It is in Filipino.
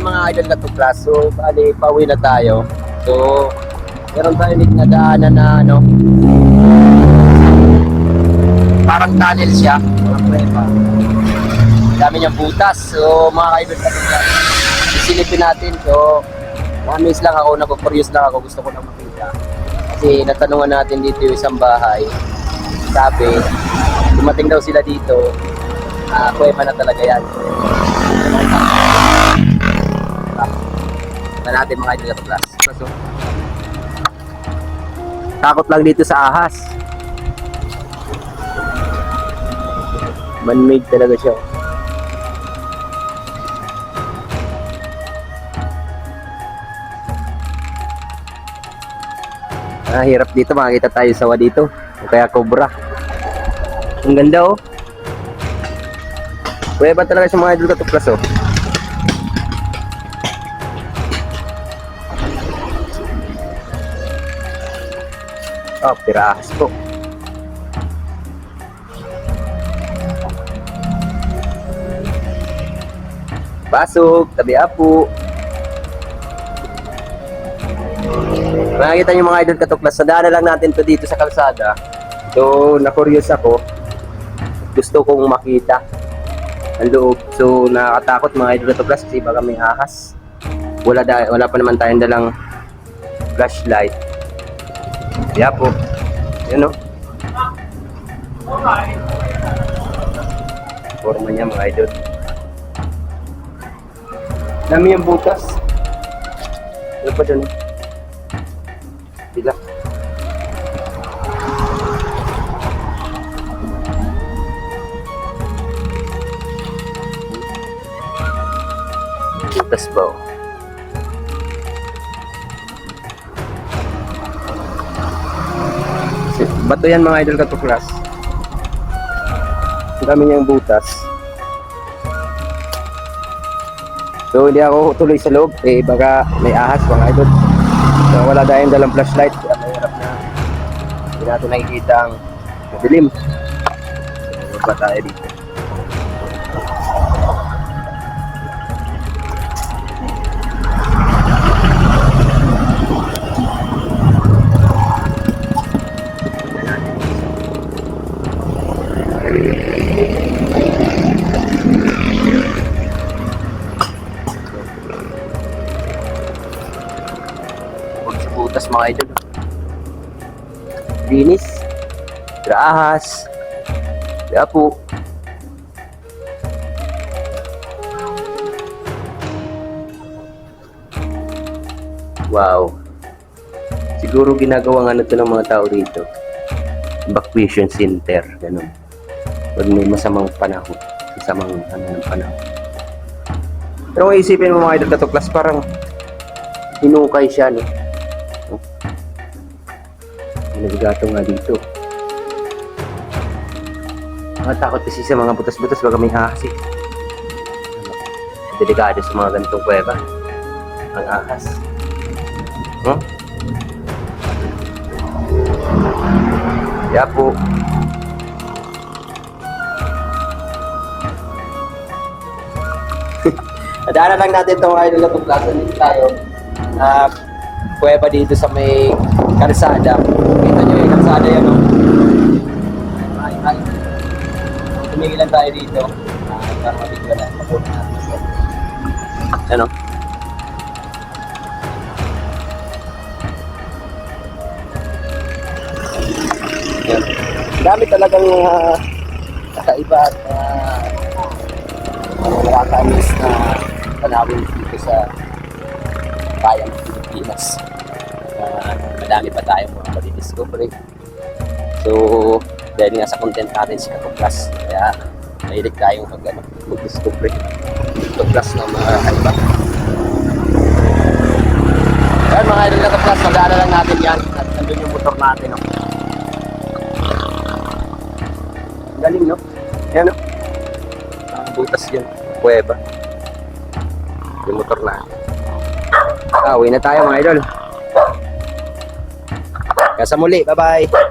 naman mga idol na to class. So, bali, pauwi na tayo. So, meron tayo ulit na daanan na ano. Parang tunnel siya. Dami niyang butas. So, mga idol na to class. Isilipin natin. So, Mamis lang ako, napaparyos lang ako, gusto ko lang makita. Kasi natanungan natin dito yung isang bahay. Sabi, dumating daw sila dito, ah, kuweba na talaga yan. Natin mga idol. So, takot lang dito sa ahas. Man-made talaga siya. Ah, hirap dito makakita tayo sawa dito. O kaya cobra. Ang ganda oh. Kuweba talaga sa mga idol katuklas oh. Oh, pirahas po. Pasok, tabi apo. Makikita niyo mga idol katuklas, sa daan lang natin to dito sa kalsada. So, na-curious ako. Gusto kong makita ang loob. So, nakakatakot mga idol katuklas kasi baka may ahas. Wala, da, wala pa naman tayong dalang flashlight. Kaya po. Yan o. Forma niya mga idol. Dami yung butas. Ano pa dyan? Sila. Butas ba? oh? Bato yan mga idol katuklas. Ang dami niyang butas. So hindi ako tuloy sa loob. Eh baka may ahas mga idol. So wala tayong dalang flashlight. Kaya mahirap na. Hindi natin nakikita ang madilim. So ba tayo dito? Butas mga idol. Linis. Grahas. Kaya po. Wow. Siguro ginagawang ano to ng mga tao dito. Evacuation center. Ganun. Pag may masamang panahon. Masamang ano ng panahon. Pero kung isipin mo mga idol katuklas, parang hinukay siya, no? Oh. Nabigato nga dito. Nakatakot kasi sa mga butas-butas baka may ahas eh. Delikado sa mga ganitong kuweba. Ang ahas. Huh? Kaya po. Nadaanan lang natin itong idol na plaza dito tayo. Na kuweba dito sa may kalsada. Kita nyo yung kalsada yan, no? Ay. Tumigil lang tayo dito. Ah, para mabigyan na. Ano? Yan. Dami talagang uh, kakaiba at uh, nakakamiss na tanawin dito sa bayan ng Pilipinas. Uh, madami pa tayong mga madidiscovery. So, dahil nga sa content natin si Katuplas, kaya mahilig tayong mag, ano, mag-discovery. Katuplas ng mga kaiba. Ayan mga idol Katuplas, mag-aala lang natin yan at nandun yung motor natin. No? Galing, no? Ayan, no? Butas yan. Kuweba. Yung motor na. Ah, uwi na tayo mga idol. Kaya sa muli. Bye-bye.